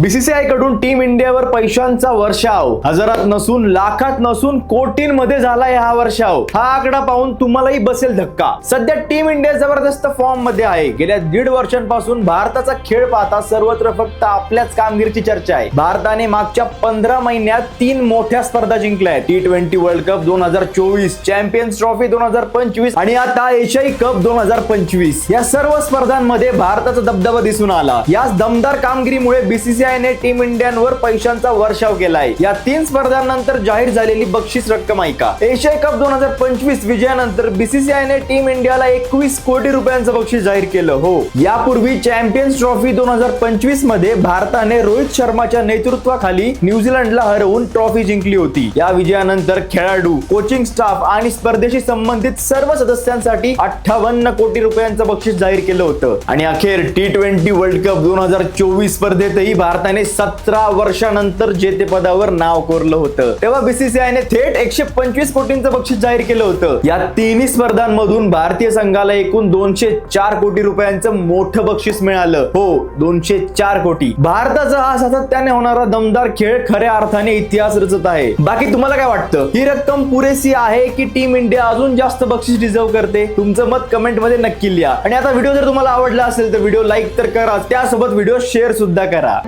बीसीसीआयकडून team इंडियावर पैशांचा वर्षाव. हजारात नसून लाखात नसून कोटींमध्ये झालाय हा वर्षाव. हा आकडा पाहून तुम्हालाही बसेल धक्का. सध्या टीम इंडिया जबरदस्त फॉर्ममध्ये आहे. गेल्या दीड वर्षांपासून भारताचा खेळ पाहता सर्वत्र फक्त आपल्याच कामगिरीची चर्चा आहे. भारताने मागच्या पंधरा महिन्यात तीन मोठ्या स्पर्धा जिंकल्या आहेत. टी ट्वेंटी वर्ल्ड कप दोन हजार चोवीस चॅम्पियन्स ट्रॉफी दोन हजार पंचवीस आणि आता एशियाई कप दोन हजार पंचवीस. या सर्व स्पर्धांमध्ये भारताचा दबदबा दिसून आला. याच दमदार कामगिरीमुळे बीसीसीआयने टीम इंडियावर पैशांचा वर्षाव केलाय. या तीन स्पर्धांनंतर जाहीर झालेली बक्षीस रक्कम ऐका एशिया कप दोन हजार पंचवीस विजयानंतर बीसीसीआयने टीम इंडियाला एकवीस कोटी रुपयांचं बक्षीस जाहीर केलं हो. यापूर्वी चॅम्पियन्स ट्रॉफी दोन हजार पंचवीसमध्ये भारताने रोहित शर्माच्या नेतृत्वाखाली न्यूझीलंडला हरवून ट्रॉफी जिंकली होती. या विजयानंतर खेळाडू कोचिंग स्टाफ आणि स्पर्धेशी संबंधित सर्व सदस्यांसाठी अठ्ठावन्न कोटी रुपयांचं बक्षीस जाहीर केलं होतं. आणि अखेर टी ट्वेंटी वर्ल्ड कप दोन हजार चोवीस स्पर्धेतही भारत भारताने सतरा वर्षानंतर जेतेपदावर नाव कोरलं होतं. तेव्हा बीसीसीआयने थेट एकशे पंचवीस कोटींचं बक्षीस जाहीर केलं होतं. या तिन्ही स्पर्धांमधून भारतीय संघाला एकूण दोनशे चार कोटी रुपयांचं मोठं बक्षीस मिळालं. हो दोनशे चार कोटी. भारताचा हा सातत्याने होणारा दमदार खेळ खऱ्या अर्थाने इतिहास रचत आहे. बाकी तुम्हाला काय वाटतं? ही रक्कम पुरेसी आहे की टीम इंडिया अजून जास्त बक्षीस डिझर्व करते? तुमचं मत कमेंटमध्ये नक्की लिहा. आणि आता व्हिडिओ जर तुम्हाला आवडला असेल तर व्हिडिओ लाईक तर करा. त्यासोबत व्हिडिओ शेअर सुद्धा करा.